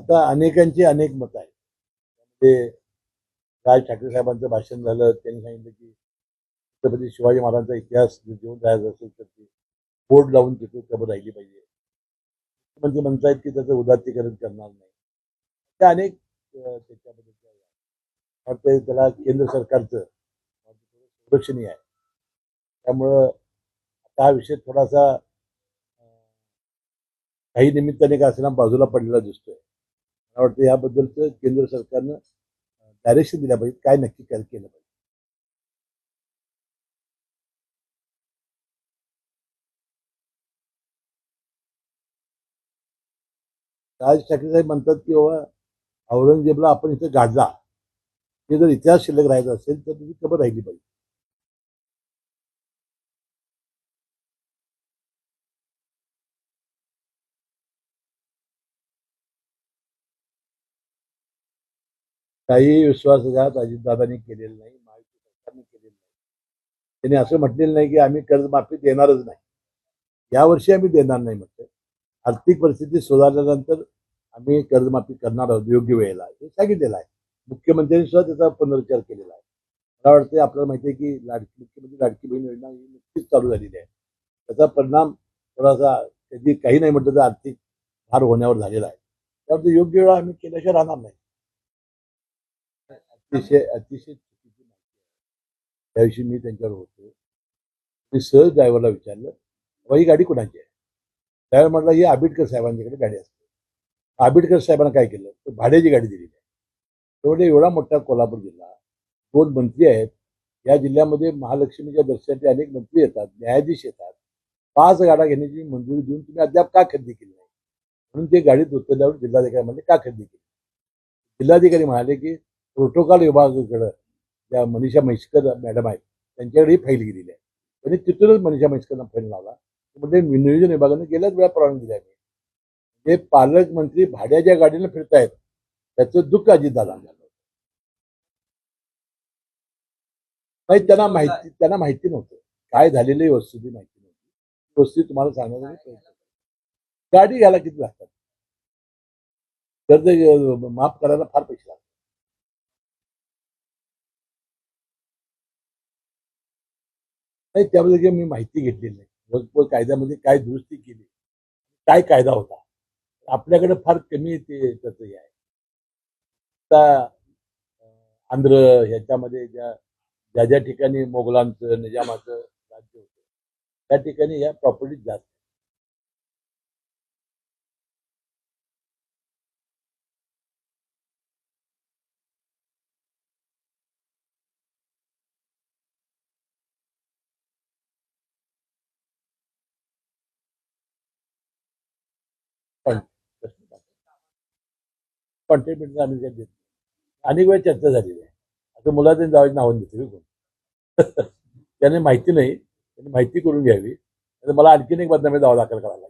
आता अनेकांची अनेक मतं आहेत. ते राज ठाकरे साहेबांचं भाषण झालं त्यांनी सांगितलं की छत्रपती शिवाजी महाराजांचा इतिहास जर जीवन राहायचा असेल तर ते बोर्ड लावून तिथे कबर राहिली पाहिजे. म्हणजे म्हणतायत की त्याचं उदात्तीकरण करणार नाही. त्या अनेक त्याच्याबद्दल वाटतं त्याला केंद्र सरकारचं संरक्षणीय आहे. त्यामुळं आता हा विषय थोडासा काही निमित्ताने का असेल बाजूला पडलेला दिसतोय. मला वाटतं याबद्दलचं केंद्र सरकारनं डायरेक्शन दिल्या पाहिजे काय नक्की काय केलं पाहिजे. राज ठाकरे साहेब म्हणतात की बाबा औरंगजेबला आपण इथे गाडला हे जर इतिहास शिल्लक राहायचा असेल तर तुझी खबर राहिली पाहिजे. काही विश्वासघात अजितदादांनी केलेला नाही महायुती सरकारने केलेलं नाही. त्यांनी असं म्हटलेलं नाही की आम्ही कर्जमाफी देणारच नाही. यावर्षी आम्ही देणार नाही म्हटलं. आर्थिक परिस्थिती सुधारल्यानंतर आम्ही कर्जमाफी करणार आहोत योग्य वेळेला. हे सांगितलेलं आहे. मुख्यमंत्र्यांनी सुद्धा त्याचा पुनरुच्चार केलेला आहे. मला वाटतं आपल्याला माहिती आहे की लाडकी मुख्यमंत्री लाडकी बहीण योजना ही नुकतीच चालू झालेली आहे. त्याचा परिणाम थोडासा त्याची काही नाही म्हटलं तर आर्थिक भार होण्यावर झालेला आहे. त्यामुळे योग्य वेळा आम्ही केल्याशिवाय राहणार नाही. अतिशय अतिशय चुकीची माहिती आहे. त्याविषयी मी त्यांच्यावर होतो मी सहज ड्रायव्हरला विचारलं बाबा ही गाडी कुणाची आहे? ड्रायव्हर म्हटलं ही आंबेडकर साहेबांच्याकडे गाडी असते. आंबेडकर साहेबांना काय केलं? तर भाड्याची गाडी दिलेली आहे तेवढे एवढा मोठा कोल्हापूर जिल्हा दोन मंत्री आहेत. या जिल्ह्यामध्ये महालक्ष्मीच्या दर्शनासाठी अनेक मंत्री येतात न्यायाधीश येतात. पाच गाड्या घेण्याची मंजुरी देऊन तुम्ही अद्याप का खरेदी केली नाही? म्हणून ते गाडीत उतरल्यावर जिल्हाधिकारी म्हणले का खरेदी केली? जिल्हाधिकारी म्हणाले की प्रोटोकॉल विभागाकडं ज्या मनीषा म्हैसकर मॅडम आहेत त्यांच्याकडे ही फाईल गेलेली आहे. त्यांनी तिथूनच मनीषा म्हैसकरना फाईल लावला. म्हणजे नियोजन विभागाने गेल्याच वेळा परवानगी दिली आहे. जे पालकमंत्री भाड्याच्या गाडीनं फिरतायत त्याचं दुःख अजितदादा झालं नाही त्यांना माहिती त्यांना माहिती नव्हतं. काय झालेली वस्तुस्थिती माहिती नव्हती. वस्तू तुम्हाला सांगायला गाडी घ्यायला किती लागतात? कर्ज ते माफ करायला फार पैसे लागतात. नाही त्याबद्दल मी माहिती घेतलेली नाही वक्फ कायद्यामध्ये काय दुरुस्ती केली काय कायदा होता आपल्याकडे फार कमी ते त्याचं हे आहे. आता आंध्र ह्याच्यामध्ये ज्या ज्या ज्या ठिकाणी मोगलांचं निजामाचं राज्य होतं त्या ठिकाणी या प्रॉपर्टी जास्त आहेत. आम्ही देत अनेक वेळा चर्चा झालेली आहे. आता मुलांनी जावे नावून देते कोण त्याने माहिती नाही त्यांनी माहिती करून घ्यावी. मला आणखीन एक बदनामी दावा दाखल करायला लागेल.